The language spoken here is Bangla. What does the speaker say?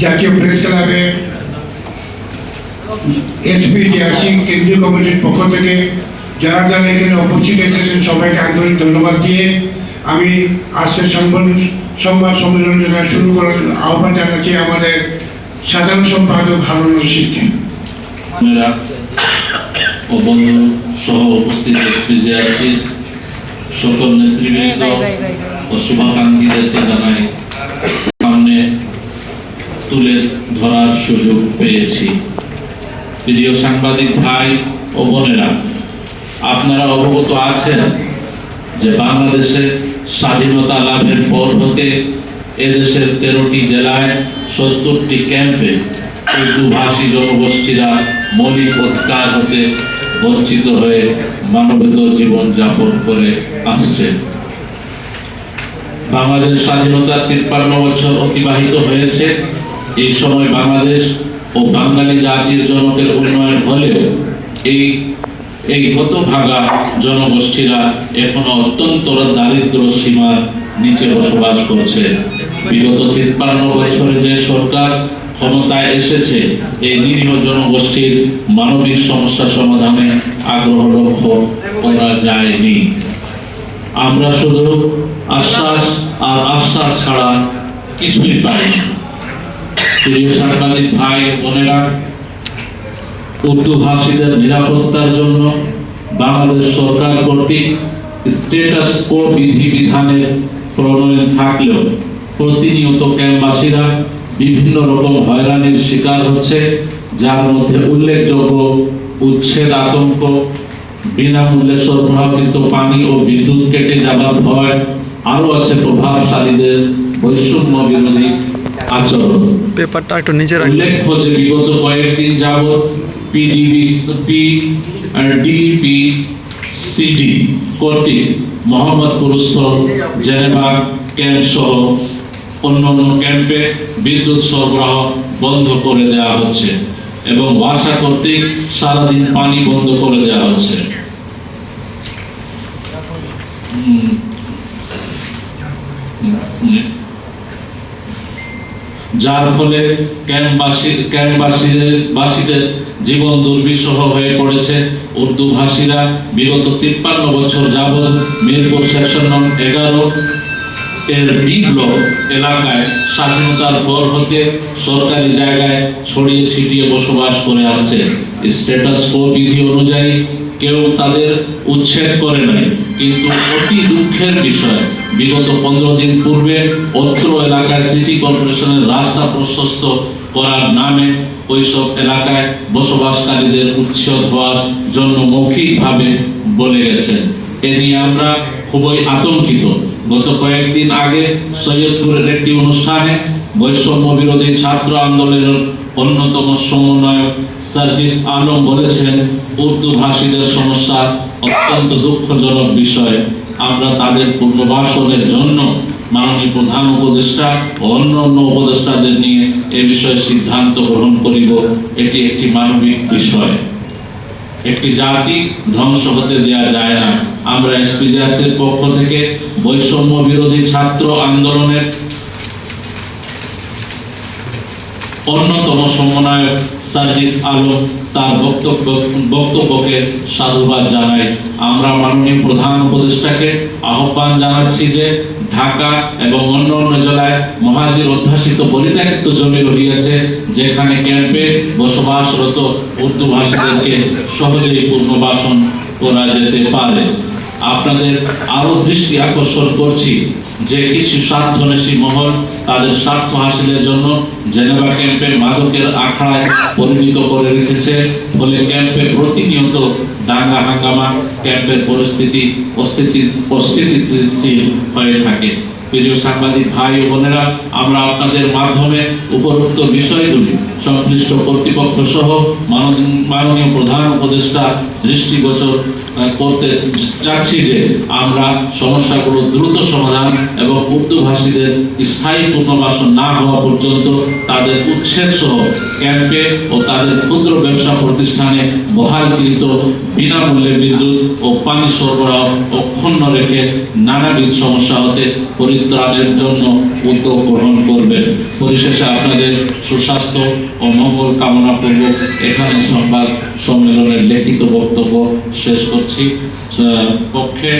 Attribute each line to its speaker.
Speaker 1: জাতীয় প্রেস ক্লাবে এসপি জিয়াসি কেন্দ্রীয় কমিটির পক্ষ থেকে যারা যারা এখানে উপস্থিত এসেছেন সবাইকে আন্তরিক ধন্যবাদ দিয়ে আমি আজকের সম্মান সংবাদ সম্মেলনটা শুরু করার আহ্বান জানাচ্ছি আমাদের সাধারণ সম্পাদক হারুন রশিদকে
Speaker 2: ও বন্ধু সহ উপস্থিত এসপি জিয়াসির সকল নেতৃবৃন্দ ও শুভাকাঙ্ক্ষীদেরকে জানাই সামনে তুলে ধরার সুযোগ পেয়েছি। প্রিয় সাংবাদিক ভাই ও বোনেরা আপনারা অবগত আছেন যে বাংলাদেশে স্বাধীনতা লাভের পর হতে এদেশের তেরোটি জেলায় সত্তরটি ক্যাম্পে উর্দুভাষী জনগোষ্ঠীরা মৌলিক অধিকার হতে বঞ্চিত হয়ে মানবিত জীবন যাপন করে আসছে বাংলাদেশ স্বাধীনতার তিপ্পান্ন বছর অতিবাহিত হয়েছে। এই সময় বাংলাদেশ ও বাঙালি জাতির জনকের উন্নয়ন হলেও এই এই হতভাগা জনগোষ্ঠীরা এখনও অত্যন্ত দারিদ্র সীমার নিচে বসবাস করছে। বিগত তিপ্পান্ন বছরে যে সরকার ক্ষমতায় এসেছে এই নিরীহ জনগোষ্ঠীর মানবিক সমস্যা সমাধানে আগ্রহ লক্ষ্য করা যায়নি। আমরা শুধু আশ্বাস আর আশ্বাস ছাড়া কিছুই পাইনি। প্রিয় সাংবাদিক ভাই, বোনেরা নিরাপত্তার জন্য বাংলাদেশ সরকার কর্তৃক স্টেটাস কো বিধিবিধানের প্রণয়ন থাকলেও প্রতিনিয়ত ক্যাম্পবাসীরা বিভিন্ন রকম হয়রানির শিকার হচ্ছে যার মধ্যে উল্লেখযোগ্য উচ্ছেদ আতঙ্ক বিনামূল্যে সরবরাহকৃত পানি ও বিদ্যুৎ কেটে যাবার ভয় আরও আছে প্রভাবশালীদের বৈষম্য বিরোধী আচরণ।
Speaker 3: পেপারটা একটু নিচে
Speaker 2: উল্লেখ্য যে বিগত কয়েকদিন যাবৎ পিডিবি পি ডিপি সিডি কর্তৃক মোহাম্মদপুর স্থল জেনেভা ক্যাম্প সহ অন্যান্য ক্যাম্পে বিদ্যুৎ সরবরাহ বন্ধ করে দেওয়া হচ্ছে এবং ওয়াসা কর্তৃক সারাদিন পানি বন্ধ করে দেওয়া হচ্ছে। যার ফলে ক্যাম্পবাসী ক্যাম্পবাসীদের জীবন দুর্বিষহ হয়ে পড়েছে উর্দু ভাষীরা বিগত তিপ্পান্ন বছর যাবৎ মিরপুর সেকশন নং এগারো এর ব্লক এলাকায় স্বাধীনতার পর হতে সরকারি জায়গায় ছড়িয়ে ছিটিয়ে বসবাস করে আসছে। স্ট্যাটাস কো বিধি অনুযায়ী কেউ তাদের উচ্ছেদ করে নাই, কিন্তু অতি দুঃখের বিষয়। বিগত পনেরো দিন পূর্বে অত্র এলাকায় সিটি কর্পোরেশনের রাস্তা প্রশস্ত করার নামে ওইসব এলাকায় বসবাসকারীদের উচ্ছেদ হওয়ার জন্য মৌখিকভাবে বলে গেছেন এ নিয়ে আমরা খুবই আতঙ্কিত। গত কয়েকদিন আগে সৈয়দপুরের একটি অনুষ্ঠানে বৈষম্য বিরোধী ছাত্র আন্দোলনের অন্যতম সমন্বয়ক সার্জিস আলম বলেছেন, উর্দু ভাষীদের সমস্যা অত্যন্ত দুঃখজনক বিষয়। আমরা তাদের পুনর্বাসনের জন্য মাননীয় প্রধান উপদেষ্টা ও অন্য অন্য উপদেষ্টাদের নিয়ে এ বিষয়ে সিদ্ধান্ত গ্রহণ করিব। এটি একটি মানবিক বিষয়। একটি জাতি ধ্বংস হতে দেওয়া যায় না। আমরা এসপিজিএস এর পক্ষ থেকে বৈষম্য বিরোধী ছাত্র আন্দোলনের অন্যতম সমন্বয়ক সার্জিস আলম তার বক্তব্য বক্তব্যকে সাধুবাদ জানাই। আমরা মাননীয় প্রধান উপদেষ্টাকে আহ্বান জানাচ্ছি যে ঢাকা এবং অন্য অন্য জেলায় মহাজির অধ্যাসিত পরিত্যক্ত জমি রহিয়াছে, যেখানে ক্যাম্পে বসবাসরত উর্দু ভাষীদেরকে সহজেই পুনর্বাসন করা যেতে পারে। আপনাদের আরও দৃষ্টি আকর্ষণ করছি যে কিছু স্বার্থনেশী মহল তাদের স্বার্থ হাসিলের জন্য জেনেভা ক্যাম্পে মাদকের আখড়ায় পরিণত করে রেখেছে ফলে ক্যাম্পে প্রতিনিয়ত দাঙ্গা হাঙ্গামা, ক্যাম্পের পরিস্থিতি অস্থিতিশীল হয়ে থাকে। প্রিয় সাংবাদিক ভাই ও বোনেরা, আমরা আপনাদের মাধ্যমে উপরোক্ত বিষয়গুলি সংশ্লিষ্ট কর্তৃপক্ষ সহ মানন- মাননীয় প্রধান উপদেষ্টা দৃষ্টিগোচর করতে চাচ্ছি যে আমরা সমস্যাগুলো দ্রুত সমাধান এবং উর্দু ভাষীদের স্থায়ী পুনর্বাসন না হওয়া পর্যন্ত তাদের উচ্ছেদ সহ ক্যাম্পে ও তাদের ক্ষুদ্র ব্যবসা প্রতিষ্ঠানে বহালকৃত বিনামূল্যে বিদ্যুৎ ও পানি সরবরাহ অক্ষুণ্ণ রেখে নানাবিধ সমস্যা হতে পরিত্রাণের জন্য উদ্যোগ গ্রহণ করবেন। পরিশেষে আপনাদের সুস্বাস্থ্য ও মঙ্গল কামনা পূর্বক এখানে সংবাদ সম্মেলনের লিখিত বক্তব্য শেষ করছি। পক্ষে